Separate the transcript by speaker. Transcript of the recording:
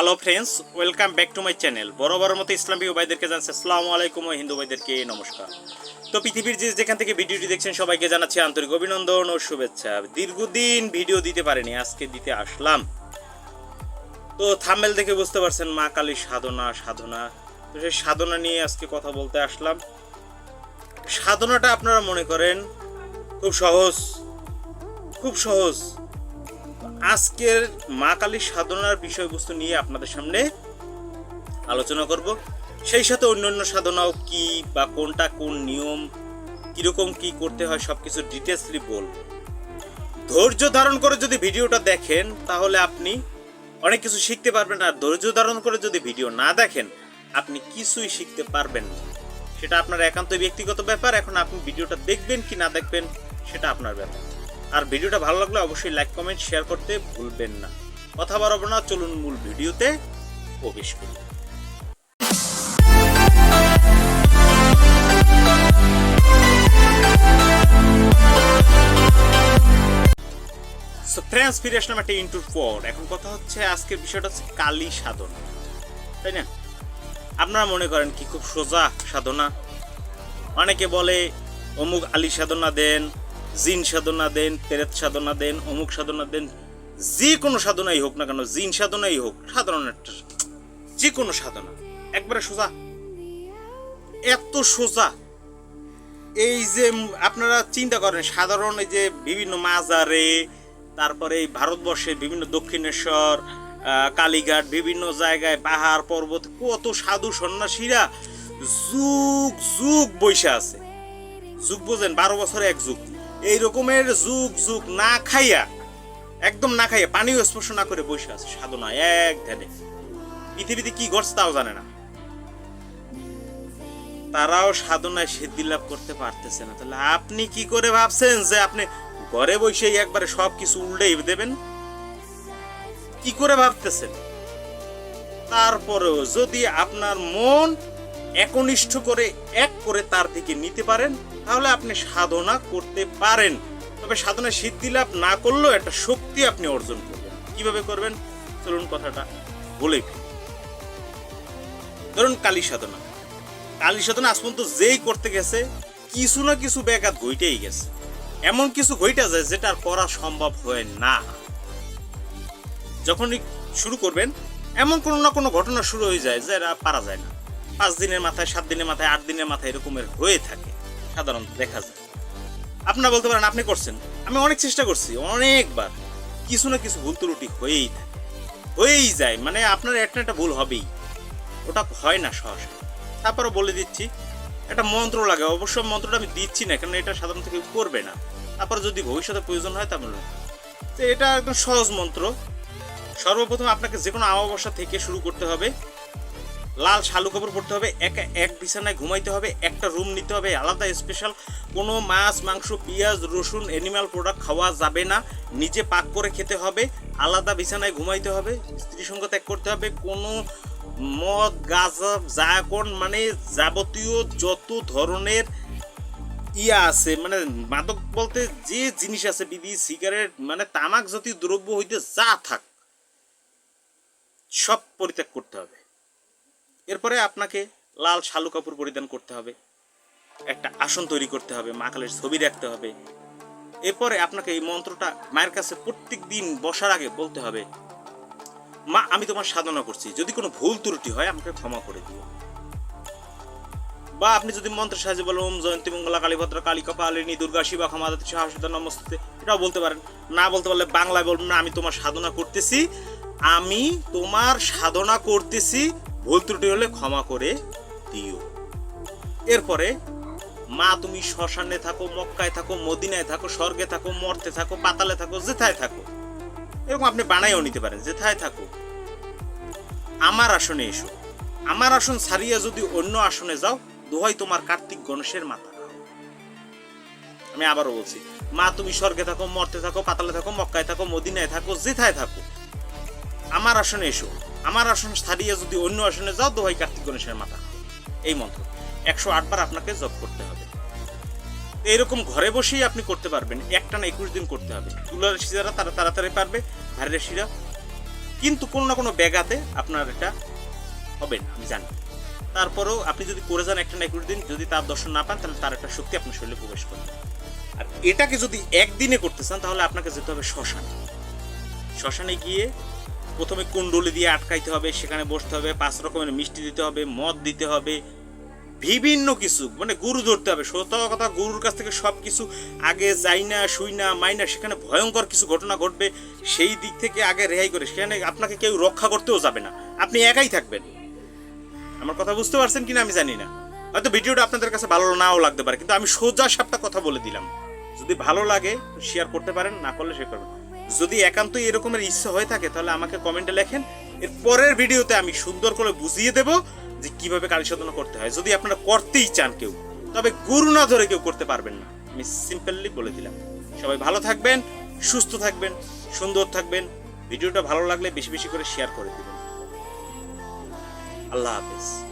Speaker 1: Hello friends welcome back to my channel বড় মতো ইসলামী ভাইদেরকে জানাচ্ছি, আসসালামু আলাইকুম ও হিন্দু ভাইদেরকে নমস্কার। তো পৃথিবীর যে যেখান থেকে ভিডিওটি দেখছেন, সবাইকে জানাচ্ছি আন্তরিক অভিনন্দন ও শুভেচ্ছা। দীর্ঘদিন ভিডিও দিতে পারিনি, আজকে দিতে আসলাম। তো থাম্বেল দেখে বুঝতে পারছেন, মা কালীর সাধনা সাধনা। তো সেই সাধনা নিয়ে আজকে কথা বলতে আসলাম। সাধনাটা আপনারা মনে করেন, খুব সহজ খুব সহজ। আজকের মা কালীর সাধনার বিষয়বস্তু নিয়ে আপনাদের সামনে আলোচনা করব। সেই সাথে অন্যান্য সাধনাও কি বা কোনটা কোন নিয়ম, কীরকম কি করতে হয় সব কিছু ডিটেলসলি বলব। ধৈর্য ধারণ করে যদি ভিডিওটা দেখেন, তাহলে আপনি অনেক কিছু শিখতে পারবেন আর ধৈর্য ধারণ করে যদি ভিডিও না দেখেন, আপনি কিছুই শিখতে পারবেন না। সেটা আপনার একান্ত ব্যক্তিগত ব্যাপার, এখন আপনি ভিডিওটা দেখবেন কি না দেখবেন, সেটা আপনার ব্যাপার। আর ভিডিওটা ভালো লাগলে অবশ্যই লাইক কমেন্ট শেয়ার করতে ভুলবেন না। কথা বাড়াবো না, চলুন মূল ভিডিওতে প্রবেশ করি। সো ফ্রেন্ডস ফিরে আসলাম একটা ইন্টুর পর। এখন কথা হচ্ছে, আজকের বিষয়টা হচ্ছে কালী সাধনা। তাই না? আপনারা মনে করেন কি খুব সোজা সাধনা? অনেকে বলে, অমুক আলী সাধনা দেন জিন সাধনা দেন, পেরেত সাধনা দেন, অমুক সাধনা দেন, যে কোনো সাধনাই হোক না কেন, জিন সাধনাই হোক, সাধারণ একটা যে কোনো সাধনা। একবারে সোজা। এত সোজা। এই যে আপনারা চিন্তা করেন, সাধারণ এই যে বিভিন্ন মাজারে, তারপরে এই ভারতবর্ষের বিভিন্ন দক্ষিণেশ্বর কালীঘাট, বিভিন্ন জায়গায়, পাহাড়, পর্বত, কত সাধু সন্ন্যাসীরা যুগ যুগ বৈশা আছে। যুগ বোঝেন, বারো বছরে এক যুগ। এই রকমের যুগ যুগ না খাইয়া, একদম না খাইয়া পানিও স্পর্শ না করে বসে আছে সাধনা এক ধ্যানে। পৃথিবীতে কি ঘটছে তাও জানে না। তারাও সাধনায় সিদ্ধি লাভ করতে পারতেছে না। তাহলে আপনি কি করে ভাবছেন যে আপনি ঘরে বসেই একবারে সব কিছু উল্টেই দেবেন? কি করে ভাবতেছেন? তারপরেও যদি আপনার মন একনিষ্ঠ করে এক করে তার দিকে নিতে পারেন তাহলে আপনি সাধনা করতে পারেন। তবে সাধনা সিদ্ধি লাভ না করলেও একটা শক্তি আপনি অর্জন করবেন। কীভাবে করবেন? চলুন কথাটা ফেলি। ধরুন কালী সাধনা। কালী সাধনা আজ পর্যন্ত যেই করতে গেছে, কিছু না কিছু ব্যাঘাত ঘইটেই গেছে। এমন কিছু ঘইটা যায় যেটা করা সম্ভব হয় না। যখনই শুরু করবেন, এমন কোনো না কোনো ঘটনা শুরু হয়ে যায় যে এরা পারা যায় না। পাঁচ দিনের মাথায়, সাত দিনের মাথায়, আট দিনের মাথায় এরকমের হয়ে থাকে। সাধারণত দেখা যায়। আপনারা বলতে পারেন, আপনি করছেন। আমি অনেক চেষ্টা করছি, অনেকবার। কিছু না কিছু ভুল ত্রুটি হয়েই থাকে। হয়েই যায় মানে আপনার একটা একটা ভুল হবেই। ওটা হয় না সহসা তারপরে বলে দিচ্ছি, একটা মন্ত্র লাগে। অবশ্য মন্ত্রটা আমি দিচ্ছি না কারণ এটা সাধারণত কেউ করবে না। তারপরে যদি ভবিষ্যতে প্রয়োজন হয় তাহলে তো এটা একদম সহজ মন্ত্র। সর্বপ্রথম আপনাকে যে কোনো আমাবস্যা থেকে শুরু করতে হবে। লাল শালু কাপড় পরতে হবে, এক এক বিছানায় ঘুমাইতে হবে, একটা রুম নিতে হবে, আলাদা স্পেশাল কোনো মাছ, মাংস, পেঁয়াজ, রসুন অ্যানিমাল প্রোডাক্ট খাওয়া যাবে না, নিজে পাক করে খেতে হবে, আলাদা বিছানায় ঘুমাইতে হবে, স্ত্রী সঙ্গ ত্যাগ করতে হবে, কোনো মদ গাঁজা জায়কন মানে যাবতীয় যত ধরনের ইয়া আছে মানে মাদক বলতে যে জিনিস আছে, বিড়ি সিগারেট মানে তামাক জাতীয় দ্রব্য হইতে যা থাক, সব পরিত্যাগ করতে হবে। এরপরে আপনাকে লাল শালু কাপড় পরিধান করতে হবে। একটা আসন তৈরি করতে হবে, মা কালের ছবি রাখতে হবে। এরপরে আপনাকে এই মন্ত্রটা মায়ের কাছে প্রত্যেক দিন বসার আগে বলতে হবে, মা, আমি তোমার সাধনা করছি। যদি কোনো ভুল ত্রুটি হয়, আমাকে ক্ষমা করে দিও। বা আপনি যদি মন্ত্রের সাহায্যে বলেন, ওম জয়ন্তী মঙ্গলা, কালীভদ্র, কালী কপালিনী, দুর্গা, শিবা, ক্ষমাদাতি সাহসিতা নমস্তে এটাও বলতে পারেন। না বলতে পারলে বাংলায় বলবেন, না, আমি তোমার সাধনা করতেছি, আমি তোমার সাধনা করতেছি ভুল ত্রুটি হলে ক্ষমা করে দিও। এরপরে, মা তুমি শ্মশানে থাকো, মক্কায় থাকো, মদিনায় থাকো, স্বর্গে থাকো, মর্তে থাকো, পাতালে থাকো, যেথায় থাকো। এরকম আপনি বানাইও নিতে পারেন, যেথায় থাকো। আমার আসনে এসো। আমার আসন ছাড়িয়া যদি অন্য আসনে যাও, দোহাই তোমার কার্তিক গণেশের মাথা। আমি আবারও বলছি, মা তুমি স্বর্গে থাকো, মর্তে থাকো, পাতালে থাকো, মক্কায় থাকো, মদিনায় থাকো, যেথায় থাকো। আমার আসনে এসো। আমার আসন ছাড়িয়ে যদি অন্য আসনে যাও, দোহাই কার্তিক গণেশের মাথা। এই মন্ত্র, একশো আটবার আপনাকে জপ করতে হবে। তো এরকম ঘরে বসেই আপনি করতে পারবেন, একটা না একুশ দিন করতে হবে। তুলার শিরারা তারা তাড়াতাড়ি পারবে, ভারের শিরা। কিন্তু কোনো না কোনো ব্যাঘাতে আপনার এটা হবে না আমি জানি। তারপরেও আপনি যদি করে যান একটা না একুশ দিন, যদি তার দর্শন না পান, তাহলে তার একটা শক্তি আপনার শরীরে প্রবেশ করবে। আর এটাকে যদি একদিনে করতে চান, তাহলে আপনাকে যেতে হবে শ্মশানে। শ্মশানে গিয়ে প্রথমে কুণ্ডলি দিয়ে আটকাইতে হবে, সেখানে বসতে হবে, পাঁচ রকমের মিষ্টি দিতে হবে, মদ দিতে হবে, বিভিন্ন কিছু মানে গুরু ধরতে হবে। সত্য কথা, গুরুর কাছ থেকে সব কিছু আগে যাই না, শুই না, মাই না, সেখানে ভয়ঙ্কর কিছু ঘটনা ঘটবে, সেই দিক থেকে আগে রেহাই করে, সেখানে আপনাকে কেউ রক্ষা করতেও যাবে না। আপনি একাই থাকবেন। আমার কথা বুঝতে পারছেন কিনা আমি জানি না। হয়তো ভিডিওটা আপনাদের কাছে ভালো নাও লাগতে পারে, কিন্তু আমি সোজা সাপটা কথা বলে দিলাম। যদি ভালো লাগে শেয়ার করতে পারেন, না করলে শেয়ার করবেন যদি একান্তই এরকমের ইচ্ছা হয়ে থাকে, তাহলে আমাকে কমেন্টে লেখেন। এর পরের ভিডিওতে আমি সুন্দর করে বুঝিয়ে দেব যে কীভাবে কালী সাধনা করতে হয়। যদি আপনারা করতেই চান কেউ, তবে গুরু না ধরে কেউ করতে পারবেন না। আমি সিম্পলি বলে দিলাম। সবাই ভালো থাকবেন, সুস্থ থাকবেন, সুন্দর থাকবেন। ভিডিওটা ভালো লাগলে বেশি বেশি করে শেয়ার করে দিবেন। আল্লাহ হাফেজ।